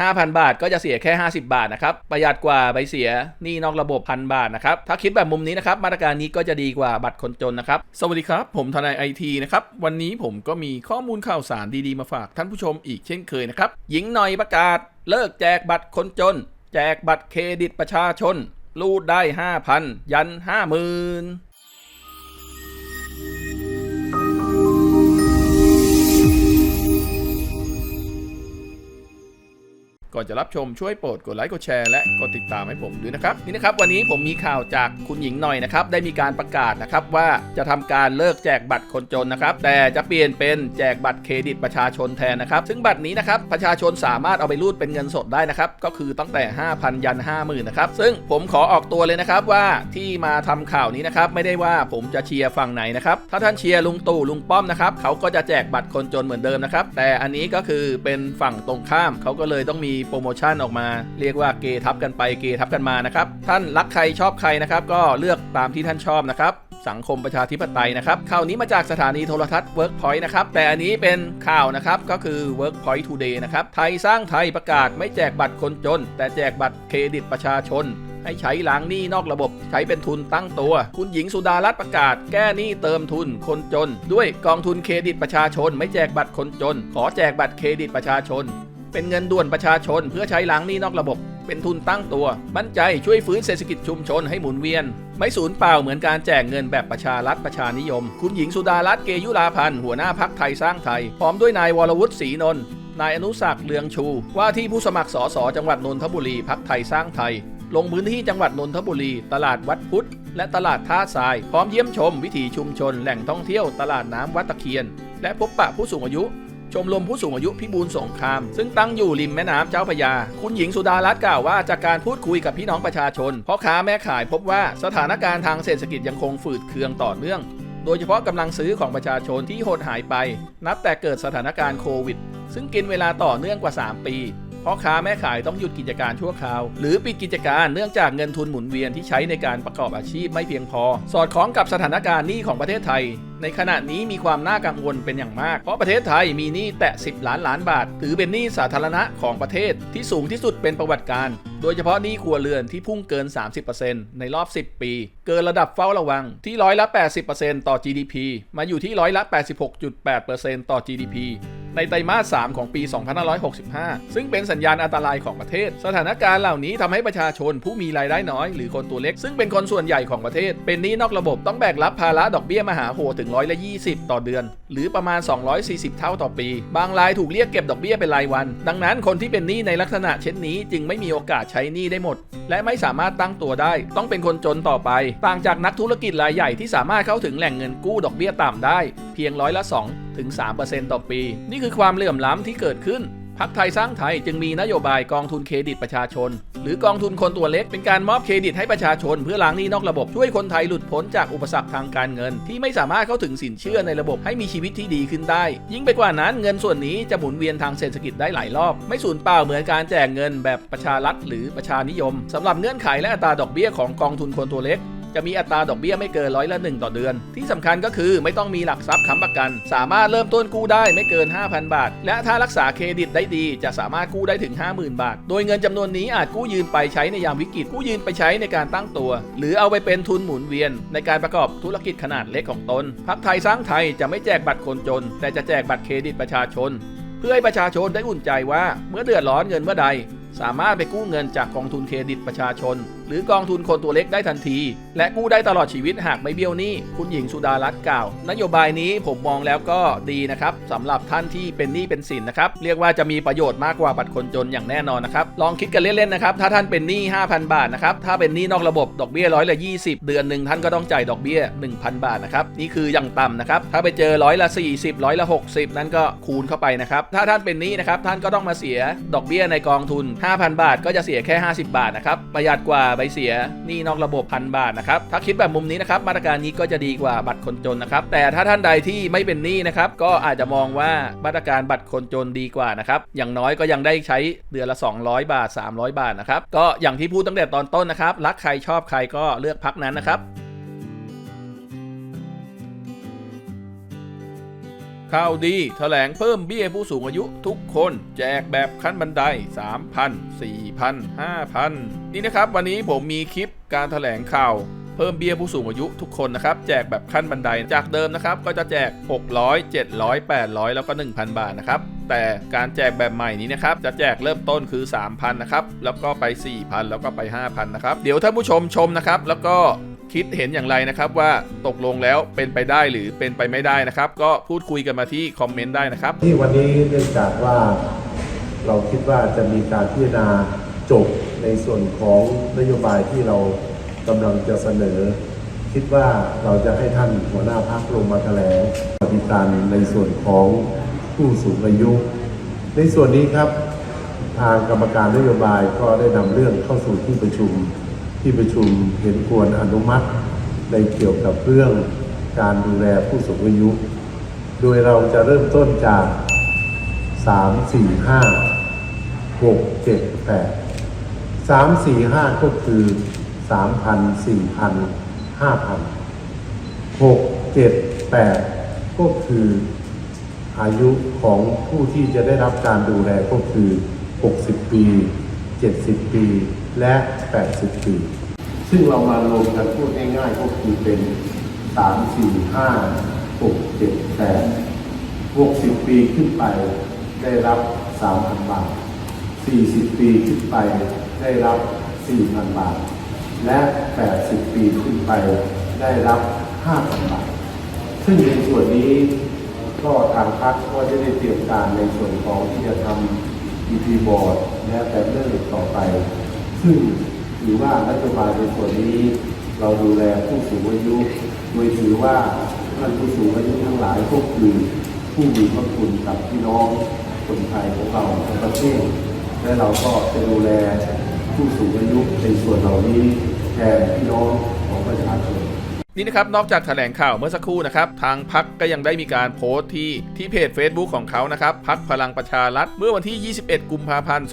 5,000 บาทก็จะเสียแค่ 50 บาทนะครับประหยัดกว่าใบเสียหนี่นอกระบบพันบาทนะครับถ้าคิดแบบมุมนี้นะครับมาตรการนี้ก็จะดีกว่าบัตรคนจนนะครับสวัสดีครับ ผมทนายไอทีนะครับวันนี้ผมก็มีข้อมูลข่าวสารดีๆมาฝากท่านผู้ชมอีกเช่นเคยนะครับหญิงหน่อยประกาศ เลิกแจกบัตรคนจน แจกบัตรเครดิตประชาชนรูดได้ 5,000 ยัน 50,000 ก่อนจะรับชมช่วยโปรดกดไลค์กดแชร์และกดติดตามให้ผมด้วยนะครับนี่นะครับวันนี้ผมมีข่าวจากคุณหญิงหน่อยนะครับได้มีการประกาศนะครับว่าจะทำการเลิกแจกบัตรคนจนนะครับแต่จะเปลี่ยนเป็นแจกบัตรเครดิตประชาชนแทนนะครับซึ่งบัตรนี้นะครับประชาชนสามารถเอาไปรูดเป็นเงินสดได้นะครับก็คือตั้งแต่ 5,000 ยัน 50,000นะครับซึ่งผมขอออกตัวเลยนะครับว่าที่มาทำข่าวนี้นะครับไม่ได้ว่าผมจะเชียร์ฝั่งไหนนะครับถ้าท่านเชียร์ลุงตู่ลุงป้อมนะครับเขาก็จะแจกบัตรคนจนเหมือนเดิมนะครับแต่อันนี้ก็คือเป็นฝั่งตรงข้ามเขาก็เลยต้องมีโปรโมชั่นออกมา เรียกว่าเกทับกันไปเกทับกันมานะครับ ท่านรักใครชอบใครนะครับ ก็เลือกตามที่ท่านชอบนะครับสังคมประชาธิปไตยนะครับข่าวนี้มาจากสถานีโทรทัศน์ Workpoint นะครับ แต่อันนี้เป็นข่าวนะครับ ก็คือ Workpoint Today นะครับ ไทยสร้างไทยประกาศไม่แจกบัตรคนจน แต่แจกบัตรเครดิตประชาชน ให้ใช้ล้างหนี้นอกระบบ ใช้เป็นทุนตั้งตัว คุณหญิงสุดารัตน์ประกาศ แก้หนี้เติมทุนคนจน ด้วยกองทุนเครดิตประชาชน ไม่แจกบัตรคนจน ขอแจกบัตรเครดิตประชาชน เป็นเงินด่วนประชาชนเพื่อใช้ล้างหนี้นอกระบบ เป็นทุนตั้งตัวมั่นใจช่วยฟื้นเศรษฐกิจชุมชนให้หมุนเวียน ไม่สูญเปล่าเหมือนการแจกเงินแบบประชารัฐประชานิยม คุณหญิงสุดารัตน์เกยุราพันธ์หัวหน้าพักไทยสร้างไทย พร้อมด้วยนายวรวุฒิศรีนนท์นายอนุศักดิ์เลืองชู ว่าที่ผู้สมัครสสจังหวัดนนทบุรีพักไทยสร้างไทย ลงพื้นที่จังหวัดนนทบุรี ตลาดวัดพุทธและตลาดท่าทราย พร้อมเยี่ยมชมวิถีชุมชน แหล่งท่องเที่ยวตลาดน้ำวัดตะเคียน และพบปะผู้สูงอายุ ชมรมผู้สูงอายุพิบูลสงคราม ซึ่งตั้งอยู่ริมแม่น้ำเจ้าพระยา คุณหญิงสุดารัตน์กล่าวว่าจากการพูดคุยกับพี่น้องประชาชนพ่อค้าแม่ขายพบว่าสถานการณ์ทางเศรษฐกิจยังคงฝืดเคืองต่อเนื่อง โดยเฉพาะกำลังซื้อของประชาชนที่หดหายไป นับแต่เกิดสถานการณ์โควิด ซึ่งกินเวลาต่อเนื่องกว่า 3 ปี พ่อค้าแม่ขายต้องหยุดกิจการชั่วคราว หรือปิดกิจการเนื่องจากเงินทุนหมุนเวียนที่ใช้ในการประกอบอาชีพไม่เพียงพอ สอดคล้องกับสถานการณ์หนี้ของประเทศไทย ในขณะนี้มีความน่ากังวลเป็นอย่างมาก เพราะประเทศไทยมีหนี้แตะ 10 ล้านล้านบาท ถือเป็นหนี้สาธารณะของประเทศที่สูงที่สุดเป็นประวัติการ โดยเฉพาะหนี้ครัวเรือนที่พุ่งเกิน 30%ในรอบ 10 ปี เกินระดับเฝ้าระวังที่ร้อยละ 80%ต่อ GDP มาอยู่ที่ร้อยละ 86.8%ต่อ GDP ในไตรมาส 3 ของปี 2565 ซึ่งเป็นสัญญาณอันตรายของประเทศ สถานการณ์เหล่านี้ทำให้ประชาชนผู้มีรายได้น้อยหรือคนตัวเล็ก ซึ่งเป็นคนส่วนใหญ่ของประเทศ เป็นหนี้นอกระบบต้องแบกรับภาระดอกเบี้ยมหาโหดถึงร้อยละ20 ต่อเดือน หรือประมาณ 240 เท่าต่อปี บางรายถูกเรียกเก็บดอกเบี้ยเป็นรายวัน ดังนั้นคนที่เป็นหนี้ในลักษณะเช่นนี้ จึงไม่มีโอกาสใช้หนี้ได้หมด และไม่สามารถตั้งตัวได้ ต้องเป็นคนจนต่อไป ต่างจากนักธุรกิจรายใหญ่ที่สามารถเข้าถึงแหล่งเงินกู้ดอกเบี้ยต่ำได้ เพียงร้อยละ 2 ถึง 3%ต่อปี นี่คือความเหลื่อมล้ำที่เกิดขึ้นพักไทยสร้างไทยจึงมีนโยบายกองทุนเครดิตประชาชน หรือกองทุนคนตัวเล็กเป็นการมอบเครดิตให้ประชาชน เพื่อล้างหนี้นอกระบบช่วยคนไทยหลุดพ้นจากอุปสรรคทางการเงิน ที่ไม่สามารถเข้าถึงสินเชื่อในระบบให้มีชีวิตที่ดีขึ้นได้ ยิ่งไปกว่านั้นเงินส่วนนี้จะหมุนเวียนทางเศรษฐกิจได้หลายรอบ ไม่สูญเปล่าเหมือนการแจกเงินแบบประชารัฐหรือประชานิยมสำหรับเงื่อนไขและอัตราดอกเบี้ยของกองทุนคนตัวเล็ก จะมีอัตราดอกเบี้ยไม่เกินร้อยละ 1 ต่อเดือน ที่สำคัญก็คือไม่ต้องมีหลักทรัพย์ค้ำประกัน สามารถเริ่มต้นกู้ได้ไม่เกิน 5,000 บาท และถ้ารักษาเครดิตได้ดี จะสามารถกู้ได้ถึง 50,000 บาท โดยเงินจำนวนนี้อาจกู้ยืมไปใช้ในยามวิกฤตกู้ยืมไปใช้ในการตั้งตัว หรือเอาไปเป็นทุนหมุนเวียน ในการประกอบธุรกิจขนาดเล็กของตนพักไทยสร้างไทยจะไม่แจกบัตรคนจน แต่จะแจกบัตรเครดิตประชาชน เพื่อให้ประชาชนได้อุ่นใจว่าเมื่อเดือดร้อนเงินเมื่อใด สามารถไปกู้เงินจากกองทุนเครดิตประชาชนหรือกองทุนคนตัวเล็กได้ทันที และกู้ได้ตลอดชีวิตหากไม่เบี้ยวหนี้คุณหญิงสุดารัตน์กล่าว นโยบายนี้ผมมองแล้วก็ดีนะครับสำหรับท่านที่เป็นหนี้เป็นสินนะครับเรียกว่าจะมีประโยชน์มากกว่าบัตรคนจนอย่างแน่นอนนะครับลองคิดกันเล่นๆนะครับถ้าท่านเป็นหนี้ 5,000 บาทนะครับถ้าเป็นหนี้นอกระบบดอกเบี้ยร้อยละ 20 เดือนหนึ่งท่านก็ต้องจ่ายดอกเบี้ย 1,000 บาทนะครับนี่คืออย่างต่ำนะครับถ้าไปเจอร้อยละ 40ร้อยละ 60 นั่นก็คูณเข้าไปนะครับถ้าท่านเป็นหนี้นะครับท่านก็ต้องมาเสียดอกเบี้ยในกองทุน 5,000 บาท ก็จะเสียแค่ 50 บาทนะครับประหยัดกว่าใบเสียหนี้นอกระบบพันบาทนะครับถ้าคิดแบบมุมนี้นะครับมาตรการนี้ก็จะดีกว่าบัตรคนจนนะครับแต่ถ้าท่านใดที่ไม่เป็นหนี้นะครับก็อาจจะมองว่ามาตรการบัตรคนจนดีกว่านะครับอย่างน้อยก็ยังได้ใช้เดือนละ 200 บาท 300 บาทนะครับก็อย่างที่พูดตั้งแต่ตอนต้นนะครับรักใครชอบใครก็เลือกพักนั้นนะครับ ข่าวดีแถลงเพิ่มเบี้ยผู้สูงอายุทุกคน แจกแบบขั้นบันได 3,000 4,000 5,000 นี่นะครับ วันนี้ผมมีคลิปการแถลงข่าวเพิ่มเบี้ยผู้สูงอายุทุกคนนะครับ แจกแบบขั้นบันไดจากเดิมนะครับ ก็จะแจก 600 700 800 แล้วก็ 1,000 บาทนะครับ แต่การแจกแบบใหม่นี้นะครับ จะแจกเริ่มต้นคือ 3,000 นะครับ แล้วก็ไป 4,000 แล้วก็ไป 5,000 นะครับ เดี๋ยวท่านผู้ชมชมนะครับ แล้วก็ คิดเห็นอย่างไรนะครับว่าตกลงแล้วเป็นไปได้หรือเป็นไปไม่ได้นะครับ ก็พูดคุยกันมาที่คอมเมนต์ได้นะครับ ที่วันนี้เนื่องจากว่าเราคิดว่าจะมีการพิจารณาจบในส่วนของนโยบายที่เรากำลังจะเสนอ คิดว่าเราจะให้ท่านหัวหน้าพักลงมาแถลงปฏิการในส่วนของผู้สูงอายุ ในส่วนนี้ครับ ทางกรรมการนโยบายก็ได้นำเรื่องเข้าสู่ที่ประชุม ที่ประชุมเห็นควรอนุมัติในเกี่ยวกับเรื่องการดูแลผู้สูงอายุ โดยเราจะเริ่มต้นจากสามสี่ห้าหกเจ็ดแปดสามสี่ห้าก็คือสามพันสี่พันห้าพันหกเจ็ดแปดก็คืออายุของผู้ที่จะได้รับการดูแลก็คือ 60 ปี 70 ปี และ 80 ปี ซึ่งเรามารวมกันพูดง่ายๆก็คือเป็น 3 4 5 6 7 8 60 ปีขึ้นไปได้รับ 3,000 บาท 40 ปีขึ้นไปได้รับ 4,000 บาท และ 80 ปีขึ้นไปได้รับ 5,000 บาท ซึ่งในส่วนนี้ก็ทางพรรคก็จะได้เตรียมการในส่วนของที่จะทำ EP board และแต่เรื่องต่อไป ซึ่งถือว่านโยบายในส่วนนี้ เราดูแลผู้สูงอายุ โดยถือว่าท่านผู้สูงอายุทั้งหลายก็คือผู้มีพระคุณกับพี่น้องคนไทยของเราในประเทศและเราก็จะดูแลผู้สูงอายุในส่วนเหล่านี้แทนพี่น้องของประชาชน นี่นะครับนอกจากแถลงข่าวเมื่อสักครู่นะครับทางพักก็ยังได้มีการโพสต์ที่ที่เพจ Facebook ของเขานะครับพักพลังประชารัฐเมื่อวันที่ 21 กุมภาพันธ์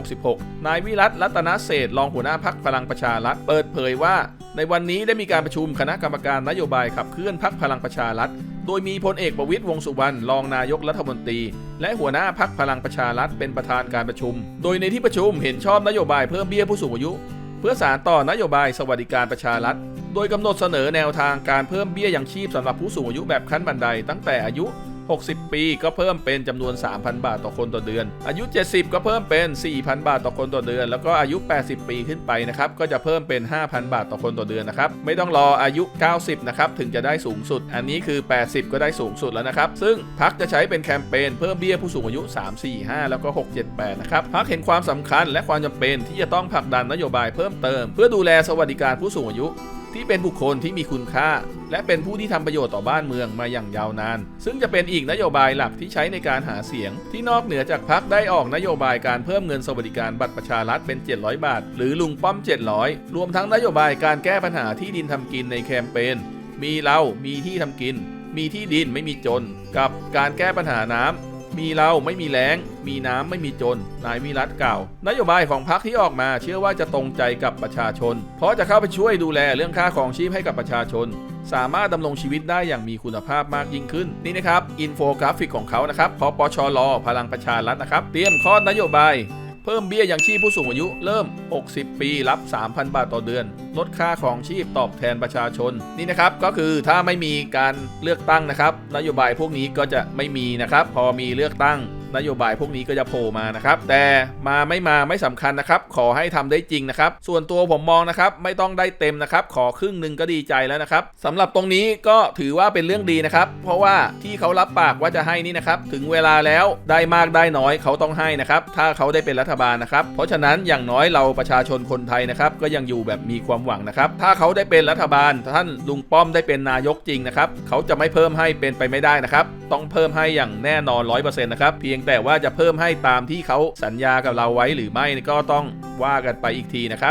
2566 นายวิรัตรัตนเศษฐ์รองหัวหน้าพักพลังประชารัฐเปิดเผยว่า ในวันนี้ได้มีการประชุมคณะกรรมการนโยบายขับเคลื่อนพักพลังประชารัฐโดยมีพลเอกประวิตยวงสุวรรณรองนายกรัฐมนตรี และหัวหน้าพักพลังประชารัฐเป็นประธานการประชุม โดยในที่ประชุมเห็นชอบนโยบายเพิ่มเบี้ยผู้สูงอายุ เพื่อสารต่อนโยบายสวัสดิการประชารัฐ โดยกำหนดเสนอแนวทางการเพิ่มเบี้ยยังชีพสำหรับผู้สูงอายุแบบขั้นบันไดตั้งแต่อายุ 60 ปีก็เพิ่มเป็นจำนวน 3,000 บาทต่อคนต่อเดือน อายุ 70 ก็เพิ่มเป็น 4,000 บาทต่อคนต่อเดือน แล้วก็อายุ 80 ปีขึ้นไปนะครับก็จะเพิ่มเป็น 5,000 บาทต่อคนต่อเดือนนะครับไม่ต้องรออายุ 90 นะครับถึงจะได้สูงสุด อันนี้คือ 80 ก็ได้สูงสุดแล้วนะครับซึ่งพักจะใช้เป็นแคมเปญเพิ่มเบี้ยผู้สูงอายุ 3 4 5 แล้วก็ 6 7 8 นะครับพักเห็นความสำคัญและความจำเป็นที่จะต้องผลักดันนโยบายเพิ่มเติม เพื่อดูแลสวัสดิการผู้สูงอายุ ที่เป็นบุคคลที่มีคุณค่า และเป็นผู้ที่ทำประโยชน์ต่อบ้านเมืองมาอย่างยาวนาน ซึ่งจะเป็นอีกนโยบายหลักที่ใช้ในการหาเสียง ที่นอกเหนือจากพักได้ออกนโยบายการเพิ่มเงินสวัสดิการบัตรประชารัฐเป็น 700 บาท หรือลุงป้อม 700 รวมทั้งนโยบายการแก้ปัญหาที่ดินทำกินในแคมเปญมีเรา มีที่ทำกิน มีที่ดินไม่มีจน กับการแก้ปัญหาน้ำ มีเราไม่มีแรงมีน้ำไม่มีจน นายวิรัตกล่าว นโยบายของพรรคที่ออกมาเชื่อว่าจะตรงใจกับประชาชน เพราะจะเข้าไปช่วยดูแลเรื่องค่าของชีพให้กับประชาชน สามารถดำรงชีวิตได้อย่างมีคุณภาพมากยิ่งขึ้น นี่นะครับ อินโฟกราฟิกของเขานะครับพปชรพลังประชารัฐนะครับ เตรียมข้อนโยบาย เพิ่มเบี้ยยังชีพผู้สูงอายุเริ่ม 60 ปี รับ 3,000 บาทต่อเดือน ลดค่าของชีพตอบแทนประชาชน นี่นะครับ ก็คือถ้าไม่มีการเลือกตั้งนะครับ นโยบายพวกนี้ก็จะไม่มีนะครับ พอมีเลือกตั้ง นโยบายพวกนี้ก็จะโผล่มานะครับ แต่มาไม่มาไม่สำคัญนะครับ ขอให้ทำได้จริงนะครับ ส่วนตัวผมมองนะครับ ไม่ต้องได้เต็มนะครับ ขอครึ่งหนึ่งก็ดีใจแล้วนะครับสำหรับตรงนี้ก็ถือว่าเป็นเรื่องดีนะครับ เพราะว่าที่เขารับปากว่าจะให้นี่นะครับ ถึงเวลาแล้วได้มากได้น้อยเขาต้องให้นะครับ ถ้าเขาได้เป็นรัฐบาลนะครับ เพราะฉะนั้นอย่างน้อยเราประชาชนคนไทยนะครับ ก็ยังอยู่แบบมีความหวังนะครับ ถ้าเขาได้เป็นรัฐบาล ท่านลุงป้อมได้เป็นนายกจริงนะครับ เขาจะไม่เพิ่มให้เป็นไปไม่ได้นะครับ ต้องเพิ่มให้อย่างแน่นอนร้อยเปอร์เซ็นต์นะครับ เพียงแต่ว่าจะเพิ่มให้ตามที่เขาสัญญากับเราไว้หรือไม่ก็ต้องว่ากันไปอีกทีนะครับ